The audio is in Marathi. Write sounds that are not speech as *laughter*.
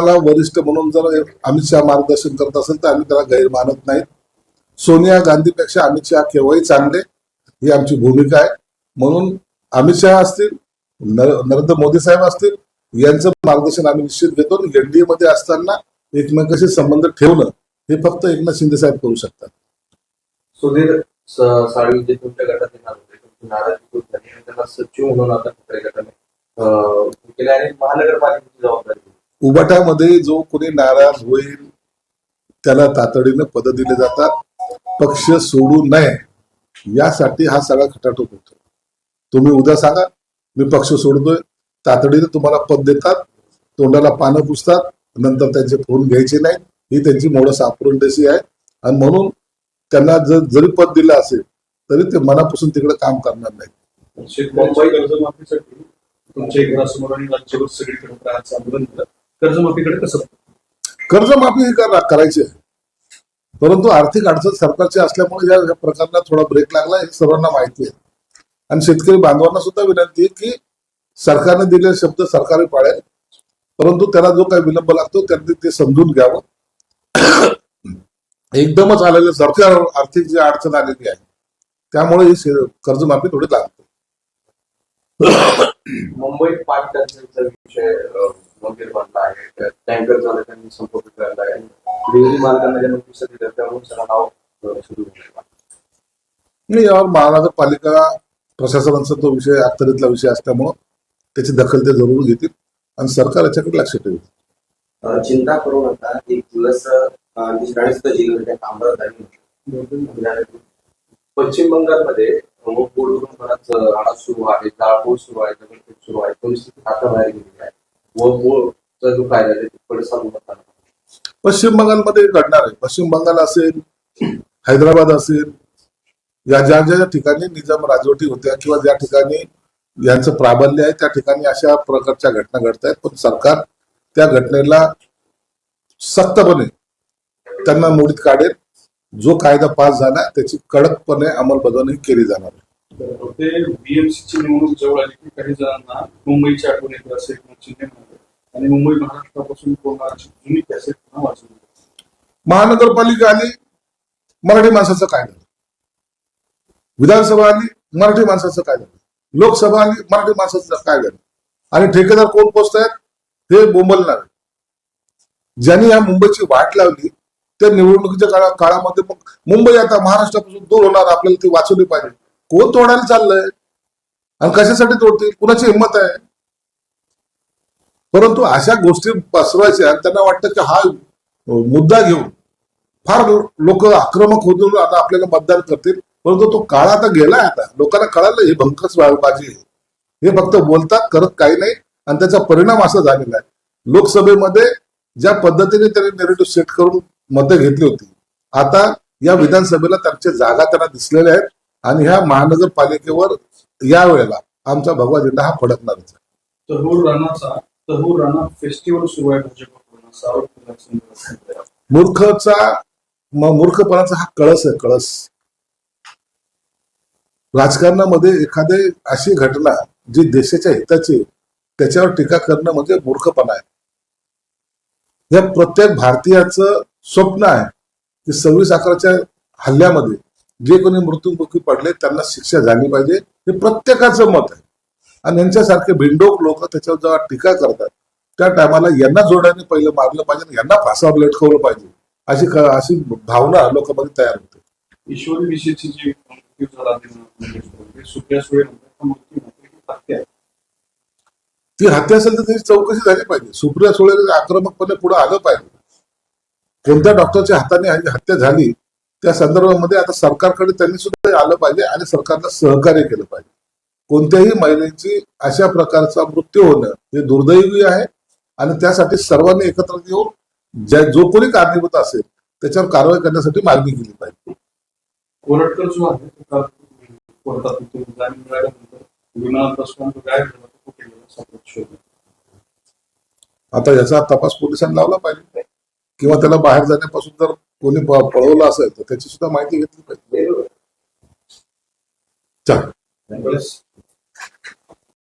स्वतःला वरिष्ठ म्हणून जर अमित शहा मार्गदर्शन करत असेल तर आम्ही त्याला गैर मानत नाही सोनिया गांधीपेक्षा अमित शहा केव्हाही चांगले ही आमची भूमिका आहे. म्हणून अमित शहा असतील नरेंद्र मोदी साहेब असतील यांचं मार्गदर्शन आम्ही निश्चित घेतो एनडीए मध्ये असताना एकमेकांशी संबंध ठेवणं हे फक्त एकनाथ शिंदे साहेब करू शकतात. सुधीर साळवी जे तुमच्या गटात येणार होते तुमची नाराजी झाली आणि त्यांना सचिव म्हणून आता ठाकरे गटाने केले आणि महानगरपालिकेची जबाबदारी उबाटामध्ये जो कोणी नाराज होईल त्याला तातडीनं पद दिले जातात. पक्ष सोडू नये यासाठी हा सगळा खटाटोप होतो. तुम्ही उद्या सांगा मी पक्ष सोडतोय. तातडीनं तुम्हाला पद देतात तोंडाला पानं पुसतात नंतर त्यांचे फोन घ्यायचे नाही ही त्यांची मोडस अप्रोंडेसी आहे. आणि म्हणून त्यांना जर जरी पद दिलं असेल तरी ते मनापासून तिकडे काम करणार नाही कर्जमाफीसाठी तुमच्या घरासमोर आणि राज्यभर सगळीकडे आंदोलन कर्जमाफीकडे कसं कर्जमाफी ही करा- करायची? आहे परंतु आर्थिक अडचण सरकारची असल्यामुळे या प्रकरणात थोडा ब्रेक लागला हे सर्वांना माहिती आहे. आणि शेतकरी बांधवांना सुद्धा विनंती आहे की सरकारने दिलेले शब्द सरकारी पाळेल परंतु त्याला जो काही विलंब लागतो त्यांनी ते समजून घ्यावं. *clears throat* एकदमच आलेले सरकार आर्थिक जी अडचण आलेली आहे त्यामुळे ही कर्जमाफी थोडी लागते. मुंबईत पाणी टंचाईचा विषय गंभीर बनला आहे. टँकर चालकांनी संप पुकारला आहे. डेअरी मालकांना ज्या नोटीस दिल्या त्यामुळे सगळा नाव सुरू झाला. मी यावर महानगरपालिका प्रशासनाचा तो विषय अखत्यारीतला विषय असल्यामुळं त्याची दखल ते जरूर घेतील आणि सरकार याच्याकडे लक्ष ठेवेल. चिंता करू नका एक दिवस पश्चिम बंगालमध्ये बराच आडा सुरू आहे जाळपोळ सुरू आहे दगडफेक सुरू आहे परिस्थिती हाताबाहेर गेलेली आहे. व मूळचा जो कायदा आहे चालू पडसाद पश्चिम बंगालमध्ये घडणार आहे. पश्चिम बंगाल असेल हैदराबाद असेल या ज्या ज्या ठिकाणी निजाम राजवटी होत्या किंवा ज्या ठिकाणी यांचं प्राबल्य आहे त्या ठिकाणी अशा प्रकारच्या घटना घडत आहेत. पण सरकार त्या घटनेला सक्तपणे त्यांना मोडीत काढेल. जो कायदा पास झाला त्याची कडकपणे अंमलबजावणी केली जाणार आहे. ते बीएमसीची निवडणूक जवळ आली की काही जणांना मुंबईची आठवण येते असे एक चिन्ह आणि मुंबई महाराष्ट्रापासून कोणाची जुनी कॅसेट पुन्हा वाचून महानगरपालिका आली मराठी माणसाचं काय झालं? विधानसभा आली मराठी माणसाचं काय झालं? लोकसभा आली मराठी माणसाचं काय झालं? आणि ठेकेदार कोण पोचत आहेत हे बोंबलणार ज्यांनी या मुंबईची वाट लावली त्या निवडणुकीच्या काळा काळामध्ये मग मुंबई आता महाराष्ट्रापासून दूर होणार आपल्याला ती वाचवली पाहिजे. कोण तोडायला चाललंय? आणि कशासाठी तोडतील? कुणाची हिंमत आहे? परंतु अशा गोष्टी पसरवायच्या त्यांना वाटतं की हा मुद्दा घेऊन फार लोक आक्रमक होऊन आता आपल्याला मतदान करतील. परंतु तो काळ आता गेलाय आता. लोकांना कळालं हे भंकस बाजी आहे. हे फक्त बोलतात करत काही नाही आणि त्याचा परिणाम असा झालेला आहे. लोकसभेमध्ये ज्या पद्धतीने त्यांनी नेरेटिव्ह सेट करून मतं घेतली होती आता या विधानसभेला त्यांच्या जागा त्यांना दिसलेल्या आहेत. आणि ह्या महानगरपालिकेवर या वेळेला आमचा भगवा झेंडा हा फडकणारच आहे. तहूर राणाचा तहूर राणा फेस्टिवल सुरू आहे भाजपकडून. मूर्खचा मूर्खपणाचा हा कळस आहे कळस. राजकारणामध्ये एखादी अशी घटना जी देशाच्या हिताची त्याच्यावर टीका करणं म्हणजे मूर्खपणा आहे. या प्रत्येक भारतीयाचं स्वप्न आहे की सव्वीस अकराच्या हल्ल्यामध्ये जे कोणी मृत्युमुखी पडले त्यांना शिक्षा झाली पाहिजे. हे प्रत्येकाचं मत आहे. आणि यांच्यासारखे भिंडोक लोक त्याच्यावर जेव्हा टीका करतात त्या टायमाला यांना जोड्याने पहिलं मारलं पाहिजे आणि यांना फासावर लटकवलं पाहिजे. अशी अशी भावना लोकांमध्ये तयार होते. ईश्वरी विषयीची जी ते हत्या असेल तर त्याची चौकशी झाली पाहिजे. सुप्रिया सुळे आक्रमकपणे पुढे आलं पाहिजे. कोणत्या डॉक्टरच्या हाताने हत्या झाली त्या संदर्भामध्ये आता सरकारकडे त्यांनी सुद्धा आलं पाहिजे आणि सरकारला सहकार्य केलं पाहिजे. कोणत्याही महिलेची अशा प्रकारचा मृत्यू होणं हे दुर्दैवी आहे आणि त्यासाठी सर्वांनी एकत्र येऊन ज्या जो कोणी कारणीभूत असेल त्याच्यावर कारवाई करण्यासाठी मागणी केली पाहिजे. कोरटकर जो आहे आता याचा तपास पोलिसांनी लावला पाहिजे. किंवा त्याला बाहेर जाण्यापासून जर कोणी पळवलं असेल तर त्याची सुद्धा माहिती घेतली पाहिजे. चालेल